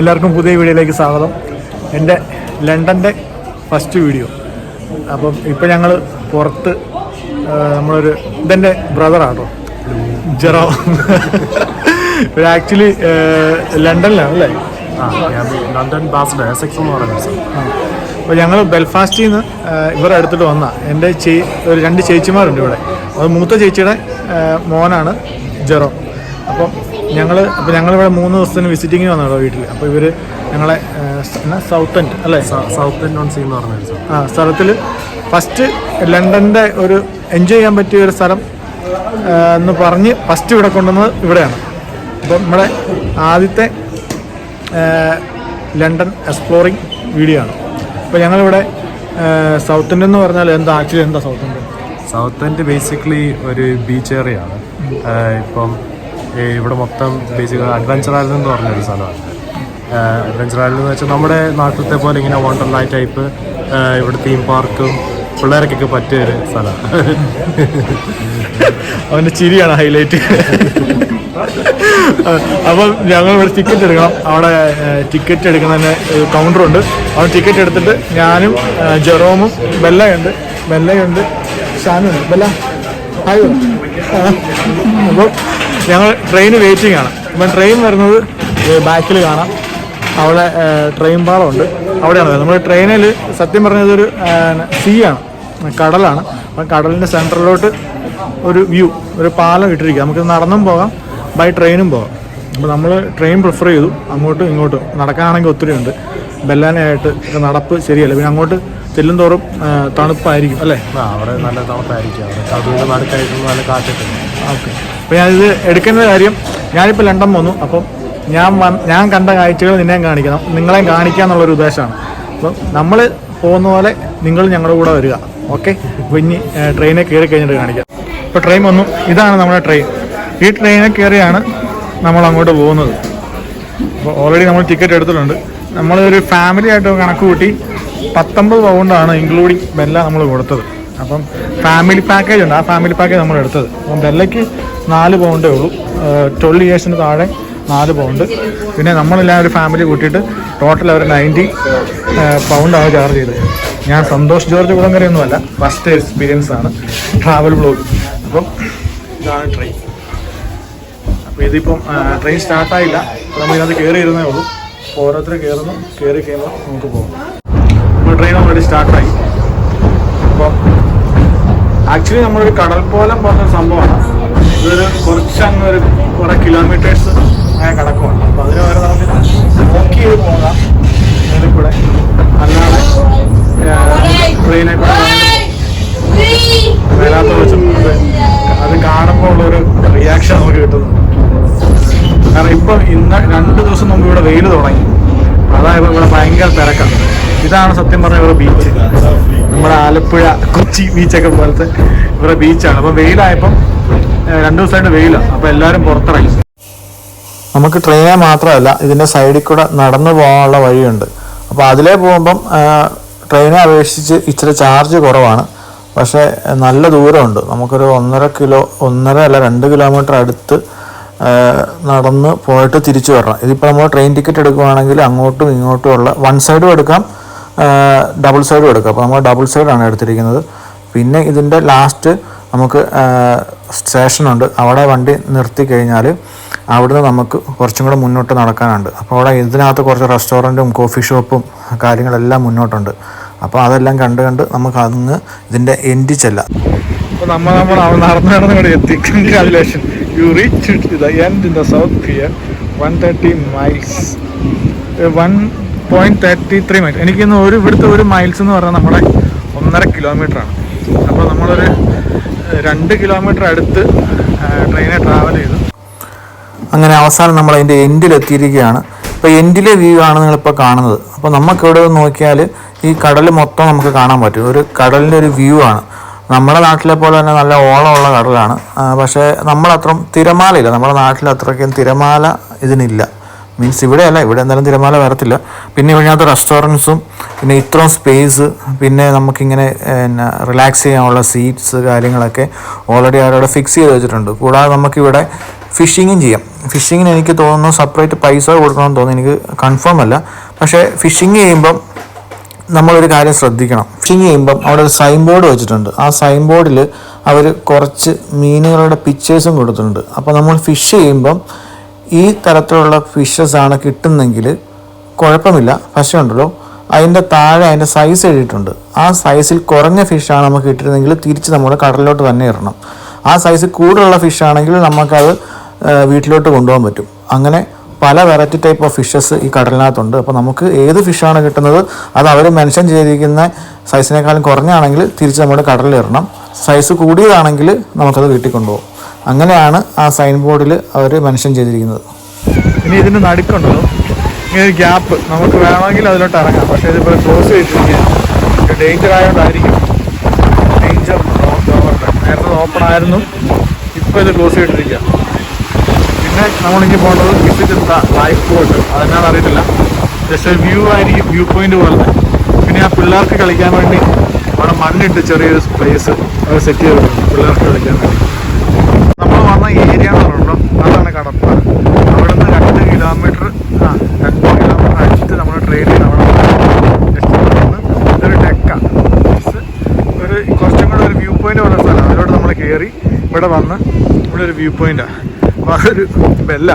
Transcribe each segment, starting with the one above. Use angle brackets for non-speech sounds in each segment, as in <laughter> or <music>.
എല്ലാവർക്കും പുതിയ വീഡിയോയിലേക്ക് സ്വാഗതം. എന്റെ ലണ്ടന്റെ ഫസ്റ്റ് വീഡിയോ. അപ്പം ഇപ്പം ഞങ്ങൾ പുറത്ത് നമ്മളൊരു ഇതെന്റെ ബ്രദറാട്ടോ. ജെറോ. ഇത് ആക്ച്വലി ലണ്ടനിലാണ് അല്ലേ ലണ്ടൻ ബാസ്ഡ് എന്ന് പറയുന്നത് അപ്പോൾ ഞങ്ങൾ ബെൽഫാസ്റ്റിൽ നിന്ന് ഇവരെ അടുത്തിട്ട് വന്ന. എന്റെ ചേ ഒരു രണ്ട് ചേച്ചിമാരുണ്ട് ഇവിടെ. അത് മൂത്ത ചേച്ചിയുടെ മോനാണ് ജെറോ. അപ്പം ഞങ്ങൾ അപ്പോൾ ഞങ്ങളിവിടെ മൂന്ന് ദിവസത്തിന് വിസിറ്റിങ്ങിന് വന്നതാണ് വീട്ടിൽ അപ്പോൾ ഇവർ ഞങ്ങളെ സൗത്ത് എൻഡ് അല്ലേ? സൗത്ത് എൻഡ് ഓൺ സീ എന്ന് പറഞ്ഞത് സാർ ആ സ്ഥലത്തിൽ ഫസ്റ്റ് ലണ്ടന്റെ ഒരു എൻജോയ് ചെയ്യാൻ പറ്റിയ ഒരു സ്ഥലം എന്ന് പറഞ്ഞ് ഫസ്റ്റ് ഇവിടെ കൊണ്ടുവന്നത് ഇവിടെയാണ്. അപ്പം നമ്മുടെ ആദ്യത്തെ ലണ്ടൻ എക്സ്പ്ലോറിങ് വീഡിയോ ആണ്. അപ്പോൾ ഞങ്ങളിവിടെ സൗത്ത് എൻഡ് എന്ന് പറഞ്ഞാൽ എന്താ ആക്ച്വലി എന്താ south end south end basically ഒരു ബീച്ച് ഏറിയ ആണ്. ഇപ്പം ഇവിടെ മൊത്തം ബേസിക്കലി അഡ്വഞ്ചർ ആയിരുന്നു എന്ന് പറഞ്ഞൊരു സ്ഥലമാണ്. അഡ്വഞ്ചർ ആയിരുന്നു എന്ന് വെച്ചാൽ നമ്മുടെ നാട്ടിലത്തെ പോലെ ഇങ്ങനെ വണ്ടർലാൻഡ് ടൈപ്പ് ഇവിടെ തീം പാർക്കും പിള്ളേർക്കൊക്കെ പറ്റിയ ഒരു സ്ഥലമാണ്. <laughs> അവന്റെ ചിരിയാണ് ഹൈലൈറ്റ് <laughs> അപ്പം ഞങ്ങൾ ഇവിടെ ടിക്കറ്റ് എടുക്കണം. അവിടെ ടിക്കറ്റ് എടുക്കുന്നതിന് കൗണ്ടറുണ്ട് അവിടെ ടിക്കറ്റ് എടുത്തിട്ട് ഞാനും ജെറോമും ബെല്ലയുണ്ട്. ബെല്ലയുണ്ട്. ഷാനുണ്ട്. ബെല്ല ഹായ് അപ്പോൾ ഞങ്ങൾ ട്രെയിൻ വെയിറ്റിംഗ് ആണ്. അപ്പം ട്രെയിൻ വരുന്നത് ബാക്കിൽ കാണാം. അവിടെ ട്രെയിൻ പാളമുണ്ട്. അവിടെയാണ് നമ്മൾ ട്രെയിനിൽ സത്യം പറഞ്ഞത് ഒരു സീ ആണ്. കടലാണ്. അപ്പം കടലിന്റെ സെന്ററിലോട്ട് ഒരു വ്യൂ ഒരു പാലം ഇട്ടിരിക്കുക നമുക്ക് നടന്നും പോകാം. ബൈ ട്രെയിനും പോകാം. അപ്പോൾ നമ്മൾ ട്രെയിൻ പ്രിഫർ ചെയ്തു. അങ്ങോട്ടും ഇങ്ങോട്ടും. നടക്കാനാണെങ്കിൽ ഒത്തിരി ഉണ്ട്. ബെല്ലാനായിട്ട് നടപ്പ് ശരിയല്ല. പിന്നെ അങ്ങോട്ട് ചെല്ലും തോറും തണുപ്പായിരിക്കും അല്ലേ? അവിടെ നല്ല തണുപ്പായിരിക്കും. അവിടെ നടുക്കായിട്ട് നല്ല കാറ്റൊക്കെ. ഓക്കെ. അപ്പോൾ ഞാനിത് എടുക്കുന്ന കാര്യം ഞാനിപ്പോൾ ലണ്ടൻ വന്നു അപ്പം ഞാൻ ഞാൻ കണ്ട കാഴ്ചകൾ നിന്നെയും കാണിക്കണം. നിങ്ങളെയും കാണിക്കുക എന്നുള്ളൊരു ഉദ്ദേശമാണ്. അപ്പം നമ്മൾ പോകുന്ന പോലെ നിങ്ങൾ ഞങ്ങളുടെ കൂടെ വരിക. ഓക്കെ? അപ്പോൾ ഇനി ട്രെയിനെ കയറി കഴിഞ്ഞിട്ട് കാണിക്കാം. ഇപ്പോൾ ട്രെയിൻ വന്നു. ഇതാണ് നമ്മുടെ ട്രെയിൻ ഈ ട്രെയിനിൽ കയറിയാണ് നമ്മൾ അങ്ങോട്ട് പോകുന്നത്. അപ്പോൾ ഓൾറെഡി നമ്മൾ ടിക്കറ്റ് എടുത്തിട്ടുണ്ട്. നമ്മളൊരു ഫാമിലി ആയിട്ട് കണക്ക് കൂട്ടി പത്തൊമ്പത് പൗണ്ടാണ് ഇൻക്ലൂഡിങ് എല്ലാം നമ്മൾ കൊടുത്തത്. അപ്പം ഫാമിലി പാക്കേജ് ഉണ്ട്. ആ ഫാമിലി പാക്കേജ് നമ്മൾ എടുത്തത്. അപ്പം ബെല്ലയ്ക്ക് നാല് പൗണ്ടേ ഉള്ളൂ. ട്വൽവ് ഇയേഴ്സിന് താഴെ നാല് പൗണ്ട് പിന്നെ നമ്മളെല്ലാം ഒരു ഫാമിലി കൂട്ടിയിട്ട് ടോട്ടൽ അവർ നയന്റി പൗണ്ടാണ് ചാർജ് ചെയ്തത്. ഞാൻ സന്തോഷ് ജോർജ് കുളങ്കരയൊന്നുമല്ല ഫസ്റ്റ് എക്സ്പീരിയൻസ് ആണ്. ട്രാവൽ ബ്ലോഗ് അപ്പം ഇതാണ് ട്രെയിൻ അപ്പോൾ ഇതിപ്പം ട്രെയിൻ സ്റ്റാർട്ടായില്ല നമ്മൾ ഇതിനകത്ത് കയറി ഇരുന്നേ ഉള്ളൂ ഓരോരുത്തരും കയറുന്നു കയറി കഴിയുമ്പോൾ നമുക്ക് പോകാം. അപ്പോൾ ട്രെയിൻ ഓൾറെഡി സ്റ്റാർട്ടായി ആക്ച്വലി നമ്മളൊരു കടൽപ്പോലം പോലെ സംഭവമാണ്. ഇതൊരു കുറച്ചങ്ങ് ഒരു കുറെ കിലോമീറ്റേഴ്സ് ആയ കടക്കമാണ്. അപ്പോൾ അതിന് വരെ നമുക്ക് നോക്കി ചെയ്ത് പോകാം. അതിൽ കൂടെ. അല്ലാതെ ട്രെയിനെ കൂടെ മേലാത്ത വെച്ചും അത് കാണുമ്പോൾ ഉള്ളൊരു റിയാക്ഷൻ നമുക്ക് കിട്ടുന്നുണ്ട് കാരണം ഇപ്പൊ ഇന്ന് രണ്ട് ദിവസം മുമ്പ് ഇവിടെ വെയിൽ തുടങ്ങി. അതായത് ഇവിടെ ഭയങ്കര തിരക്കാണ്. ഇതാണ് സത്യം പറഞ്ഞ ഇവരുടെ ബീച്ച് നമ്മുടെ ആലപ്പുഴ കൊച്ചി ബീച്ചൊക്കെ പോലത്തെ ഇവരുടെ ബീച്ചാണ് അപ്പം വെയിലായപ്പം രണ്ടു ദിവസമായിട്ട് വെയിലാണ് അപ്പം എല്ലാവരും പുറത്തിറങ്ങി. നമുക്ക് ട്രെയിനെ മാത്രമല്ല ഇതിന്റെ സൈഡിൽ കൂടെ നടന്നു പോകാനുള്ള വഴിയുണ്ട്. അപ്പോൾ അതിലേ പോകുമ്പം ട്രെയിനെ അപേക്ഷിച്ച് ഇച്ചിരി ചാർജ് കുറവാണ്. പക്ഷേ നല്ല ദൂരമുണ്ട്. നമുക്കൊരു ഒന്നര കിലോ ഒന്നര അല്ല രണ്ട് കിലോമീറ്റർ അടുത്ത് നടന്ന് പോയിട്ട് തിരിച്ചു വരണം. ഇതിപ്പോൾ നമ്മൾ ട്രെയിൻ ടിക്കറ്റ് എടുക്കുകയാണെങ്കിൽ അങ്ങോട്ടും ഇങ്ങോട്ടും ഉള്ള വൺ സൈഡും എടുക്കാം. ഡബിൾ സൈഡും എടുക്കുക അപ്പോൾ നമ്മൾ ഡബിൾ സൈഡാണ് എടുത്തിരിക്കുന്നത്. പിന്നെ ഇതിന്റെ ലാസ്റ്റ് നമുക്ക് സ്റ്റേഷനുണ്ട് അവിടെ വണ്ടി നിർത്തി കഴിഞ്ഞാൽ അവിടുന്ന് നമുക്ക് കുറച്ചും കൂടെ മുന്നോട്ട് നടക്കാനുണ്ട്. അപ്പോൾ അവിടെ ഇതിനകത്ത് കുറച്ച് റെസ്റ്റോറന്റും കോഫി ഷോപ്പും കാര്യങ്ങളെല്ലാം മുന്നോട്ടുണ്ട്. അപ്പോൾ അതെല്ലാം കണ്ട് കണ്ട് നമുക്ക് അങ്ങ് ഇതിന്റെ എൻഡി ചെല്ലാം. അപ്പോൾ നമ്മൾ നമ്മൾ എത്തി. End miles point thirty three miles എനിക്കിന്ന് ഒരു ഇവിടുത്തെ ഒരു മൈൽസ് എന്ന് പറഞ്ഞാൽ നമ്മുടെ ഒന്നര കിലോമീറ്റർ ആണ്. അപ്പോൾ നമ്മളൊരു രണ്ട് കിലോമീറ്റർ അടുത്ത് ട്രെയിനെ ട്രാവൽ ചെയ്തു. അങ്ങനെ അവസാനം നമ്മൾ അതിന്റെ എൻഡിലെത്തിയിരിക്കുകയാണ് അപ്പോൾ എൻഡിലെ വ്യൂ ആണ് നിങ്ങളിപ്പോൾ കാണുന്നത്. അപ്പോൾ നമുക്ക് ഇവിടെ നോക്കിയാൽ ഈ കടൽ മൊത്തം നമുക്ക് കാണാൻ പറ്റും. ഒരു കടലിന്റെ ഒരു വ്യൂ ആണ്. നമ്മുടെ നാട്ടിലെ പോലെ തന്നെ നല്ല ഓളമുള്ള കടലാണ്. പക്ഷേ നമ്മളത്രയും തിരമാലയില്ല. നമ്മുടെ നാട്ടിൽ അത്രയ്ക്കും തിരമാല ഇതിനില്ല. മീൻസ് ഇവിടെയല്ല ഇവിടെ എന്തായാലും തിരമാല വരത്തില്ല. പിന്നെ ഇതിനകത്ത് റെസ്റ്റോറന്റ്സും പിന്നെ ഇത്രയും സ്പേസ് പിന്നെ നമുക്കിങ്ങനെ പിന്നെ റിലാക്സ് ചെയ്യാനുള്ള സീറ്റ്സ് കാര്യങ്ങളൊക്കെ ഓൾറെഡി അവരവിടെ ഫിക്സ് ചെയ്ത് വെച്ചിട്ടുണ്ട്. കൂടാതെ നമുക്കിവിടെ ഫിഷിങ്ങും ചെയ്യാം. ഫിഷിങ്ങിന് എനിക്ക് തോന്നുന്നു സെപ്പറേറ്റ് പൈസ കൊടുക്കണമെന്ന് തോന്നുന്നു. എനിക്ക് കൺഫേം അല്ല. പക്ഷേ ഫിഷിങ് ചെയ്യുമ്പം നമ്മളൊരു കാര്യം ശ്രദ്ധിക്കണം. ഫിഷിങ് ചെയ്യുമ്പം അവിടെ ഒരു സൈൻ ബോർഡ് വെച്ചിട്ടുണ്ട്. ആ സൈൻ ബോർഡിൽ അവർ കുറച്ച് മീനുകളുടെ പിക്ചേഴ്സും കൊടുത്തിട്ടുണ്ട്. അപ്പോൾ നമ്മൾ ഫിഷ് ചെയ്യുമ്പം ഈ തരത്തിലുള്ള ഫിഷസ് ആണ് കിട്ടുന്നെങ്കിൽ കുഴപ്പമില്ല. പക്ഷേ ഉണ്ടല്ലോ അതിന്റെ താഴെ അതിന്റെ സൈസ് എഴുതിയിട്ടുണ്ട്. ആ സൈസിൽ കുറഞ്ഞ ഫിഷാണ് നമുക്ക് കിട്ടിയിരുന്നെങ്കിൽ തിരിച്ച് നമ്മുടെ കടലിലോട്ട് തന്നെ ഇടണം ആ സൈസ് കൂടുതലുള്ള ഫിഷാണെങ്കിൽ നമുക്കത് വീട്ടിലോട്ട് കൊണ്ടുപോകാൻ പറ്റും. അങ്ങനെ പല വെറൈറ്റി ടൈപ്പ് ഓഫ് ഫിഷസ് ഈ കടലിനകത്തുണ്ട്. അപ്പോൾ നമുക്ക് ഏത് ഫിഷാണ് കിട്ടുന്നത് അത് അവർ മെൻഷൻ ചെയ്തിരിക്കുന്ന സൈസിനേക്കാളും കുറഞ്ഞാണെങ്കിൽ തിരിച്ച് നമ്മുടെ കടലിൽ ഇടണം സൈസ് കൂടിയതാണെങ്കിൽ നമുക്കത് വീട്ടിൽ കൊണ്ടുപോകും. അങ്ങനെയാണ് ആ സൈൻ ബോർഡിൽ അവർ മെൻഷൻ ചെയ്തിരിക്കുന്നത്. ഇനി ഇതിന് നടുക്കുണ്ടല്ലോ. ഇങ്ങനെ ഒരു ഗ്യാപ്പ് നമുക്ക് വേണമെങ്കിൽ അതിലോട്ട് ഇറങ്ങാം. പക്ഷേ ഇതിപ്പോൾ ക്ലോസ് ചെയ്തിരിക്കുകയാണ്. ഡേഞ്ചർ ആയതുകൊണ്ടായിരിക്കും. ഡേഞ്ചർ നേരത്തെ ഓപ്പൺ ആയിരുന്നു. ഇപ്പോൾ ഇത് ക്ലോസ് ചെയ്തിട്ടിരിക്കുക. പിന്നെ നമ്മളിങ്ങനെ പോകേണ്ടത് വിസിറ്റ് ലൈഫ് ബോട്ട് അതെന്നാണ് അറിയത്തില്ല. ജസ്റ്റ് ഒരു വ്യൂ ആയിരിക്കും വ്യൂ പോയിന്റ് പോലെ പിന്നെ ആ പിള്ളേർക്ക് കളിക്കാൻ വേണ്ടി അവിടെ മണ്ണിട്ട് ചെറിയൊരു പ്ലേസ് അവർ സെറ്റ് ചെയ്തിട്ടുണ്ട്. പിള്ളേർക്ക് കളിക്കാൻ വേണ്ടി. ഏരിയ എന്ന് പറയുമ്പോൾ അതാണ് കടപ്പ. അവിടെ നിന്ന് രണ്ട് കിലോമീറ്റർ ആ രണ്ട് കിലോമീറ്റർ അടിച്ചിട്ട് നമ്മൾ ട്രെയിനിൽ അവിടെ ഇതൊരു ടെക്ക ഒരു കുറച്ചും കൂടെ ഒരു വ്യൂ പോയിന്റ് പോലെ സ്ഥലം. അതിലോട്ട് നമ്മൾ കയറി ഇവിടെ വന്ന് ഇവിടെ ഒരു വ്യൂ പോയിന്റാണ് അപ്പോൾ അതൊരു ബെല്ല.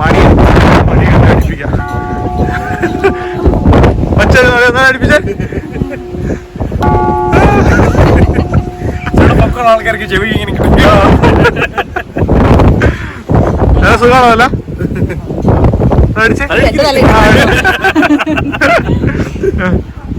മണി. മണി അടിപ്പിക്കാം. <laughs> പച്ച അടിപ്പിച്ചേ ആൾക്കാർക്ക് ചെവി ഇങ്ങനെ കിട്ടും സുഖമാണോ അല്ല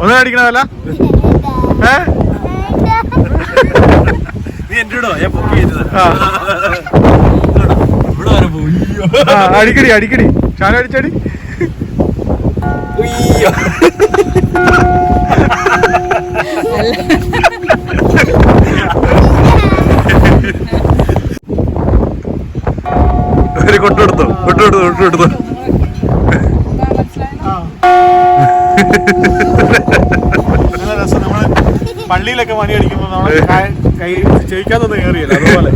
ഒന്നും അടിക്കണമല്ല ഏ? നീ ഞാൻ പൊക്കി അടിക്കടി അടിക്കടി. ഷാന അടിച്ചടി. പള്ളിയിലൊക്കെ മണി അടിക്കുമ്പോൾ നമ്മൾ കൈ ചെയ്യിക്കാത്തൊന്നും കയറിയല്ലോ അതുപോലെ.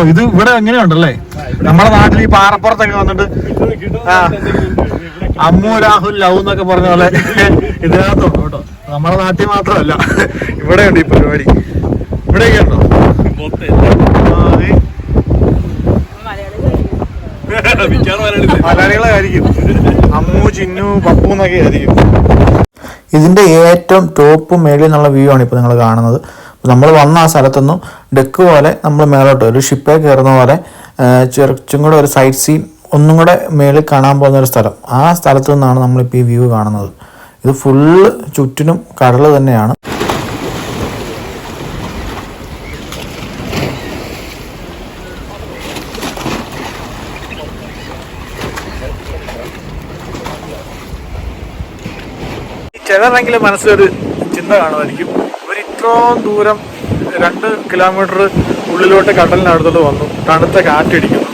ഓ, ഇത് ഇവിടെ എങ്ങനെയുണ്ടല്ലേ? നമ്മുടെ നാട്ടിൽ ഈ പാറപ്പുറത്തൊക്കെ വന്നിട്ട് അമ്മു രാഹുൽ ലവ് എന്നൊക്കെ പറഞ്ഞ പോലെ ഇതിനകത്തുണ്ട് കേട്ടോ. നമ്മുടെ നാട്ടിൽ മാത്രമല്ല ഇവിടെയുണ്ട് ഈ പരിപാടി. ഇവിടെയൊക്കെ ഉണ്ടോ ആ, ദേ. മിക്കവാറും വരാനില്ല. മലയാളികളെ ആയിരിക്കും. അമ്മു എന്നൊക്കെ ആയിരിക്കും ഏറ്റവും ടോപ്പ് മേളിൽ നിന്നുള്ള വ്യൂ ആണ് ഇപ്പോൾ നിങ്ങൾ കാണുന്നത്. നമ്മൾ വന്ന ആ സ്ഥലത്തുനിന്നും ഡെക്ക് പോലെ നമ്മൾ മേലോട്ട് ഒരു ഷിപ്പേ കയറുന്ന പോലെ ചെറുച്ചും കൂടെ ഒരു സൈഡ് സീൻ ഒന്നും കൂടെ മേളിൽ കാണാൻ പോകുന്ന ഒരു സ്ഥലം. ആ സ്ഥലത്തു നിന്നാണ് നമ്മളിപ്പോൾ ഈ വ്യൂ കാണുന്നത്. ഇത് ഫുള്ള് ചുറ്റിനും കടൽ തന്നെയാണ്. ചിലരെങ്കിലും മനസ്സിലൊരു ചിന്ത കാണുമായിരിക്കും. ഒരു ഇത്രയും ദൂരം രണ്ട് കിലോമീറ്റർ ഉള്ളിലോട്ട് കടലിനടുത്തോട്ട് വന്നു. തണുത്ത കാറ്റടിക്കുന്നു.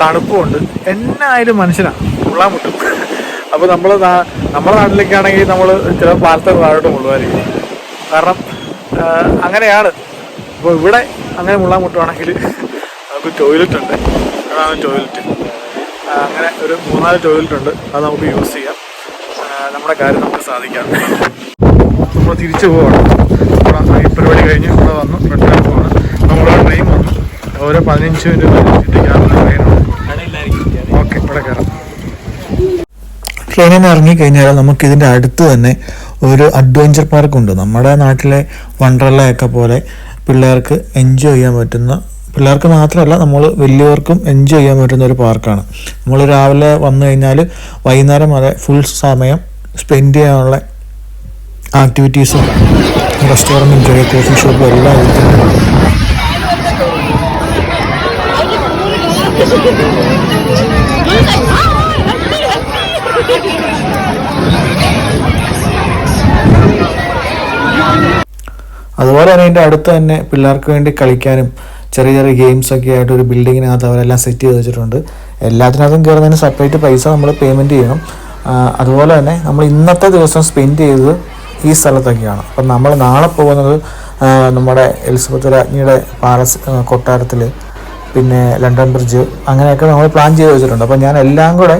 തണുപ്പുമുണ്ട്. എന്നായാലും മനുഷ്യനാണ് ഉള്ളാൻ മുട്ടും അപ്പോൾ നമ്മൾ നമ്മുടെ നാട്ടിലേക്കാണെങ്കിൽ നമ്മൾ ചില പാലത്തെ താഴോട്ട് മുള്ളുമായിരിക്കും കാരണം അങ്ങനെയാണ്. അപ്പോൾ ഇവിടെ അങ്ങനെ മുള്ളാൻ മുട്ടുവാണെങ്കിൽ നമുക്ക് ടോയ്ലറ്റ് ഉണ്ട്. അതാണ് ടോയ്ലറ്റ് അങ്ങനെ ഒരു മൂന്നാൽ ടോയ്ലറ്റ് ഉണ്ട്. അത് നമുക്ക് യൂസ് ചെയ്യാം. നമ്മുടെ കാര്യം നമുക്ക് സാധിക്കാം. നമ്മൾ തിരിച്ചു പോവാണ്. ഇവിടെ ഈ പരിപാടി കഴിഞ്ഞ്. ഇവിടെ വന്നു. റിട്ടേൺ പോവാണ് നമ്മുടെ ട്രെയിൻ വന്നു. ഓരോ പതിനഞ്ച് മിനിറ്റ് പതിനഞ്ച് മിനിറ്റ് ട്രെയിനുണ്ട് ഓക്കെ ഇവിടെ കയറാം ട്രെയിനിൽ നിന്ന് ഇറങ്ങിക്കഴിഞ്ഞാൽ നമുക്ക് ഇതിന്റെ അടുത്ത് തന്നെ ഒരു അഡ്വഞ്ചർ പാർക്കുണ്ട് നമ്മുടെ നാട്ടിലെ വണ്ടർലയൊക്കെ പോലെ പിള്ളേർക്ക് എൻജോയ് ചെയ്യാൻ പറ്റുന്ന പിള്ളേർക്ക് മാത്രമല്ല നമ്മൾ വലിയവർക്കും എൻജോയ് ചെയ്യാൻ പറ്റുന്ന ഒരു പാർക്കാണ് നമ്മൾ രാവിലെ വന്നു കഴിഞ്ഞാൽ വൈകുന്നേരം വരെ ഫുൾ സമയം സ്പെൻഡ് ചെയ്യാനുള്ള ആക്ടിവിറ്റീസും റെസ്റ്റോറന്റും കോഫി എല്ലാം. അതുപോലെ തന്നെ അതിന്റെ അടുത്ത് തന്നെ പിള്ളേർക്ക് വേണ്ടി കളിക്കാനും ചെറിയ ചെറിയ ഗെയിംസ് ഒക്കെ ആയിട്ട് ഒരു ബിൽഡിങ്ങിനകത്ത് അവരെല്ലാം സെറ്റ് ചെയ്ത് വെച്ചിട്ടുണ്ട് എല്ലാത്തിനകത്തും കയറുന്നതിന് സെപ്പറേറ്റ് പൈസ നമ്മൾ പേയ്മെന്റ് ചെയ്യണം അതുപോലെ തന്നെ നമ്മൾ ഇന്നത്തെ ദിവസം സ്പെൻഡ് ചെയ്തത് ഈ സ്ഥലത്തൊക്കെയാണ്. അപ്പം നമ്മൾ നാളെ പോകുന്നത് നമ്മുടെ എലിസബത്ത് രാജ്ഞിയുടെ പാലസ് കൊട്ടാരത്തിൽ പിന്നെ ലണ്ടൻ ബ്രിഡ്ജ് അങ്ങനെയൊക്കെ നമ്മൾ പ്ലാൻ ചെയ്ത് വെച്ചിട്ടുണ്ട്. അപ്പോൾ ഞാൻ എല്ലാം കൂടെ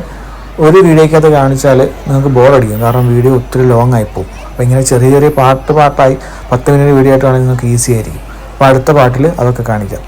ഒരു വീഡിയോക്കകത്ത് കാണിച്ചാൽ നിങ്ങൾക്ക് ബോറടിക്കും കാരണം വീഡിയോ ഒത്തിരി ലോങ് ആയി പോകും. അപ്പോൾ ഇങ്ങനെ ചെറിയ ചെറിയ പാട്ട് പാട്ടായി പത്ത് മിനിറ്റ് വീഡിയോ ആയിട്ടാണെങ്കിൽ നിങ്ങൾക്ക് ഈസി ആയിരിക്കും. അപ്പോൾ അടുത്ത പാട്ടിൽ അതൊക്കെ കാണിക്കാം.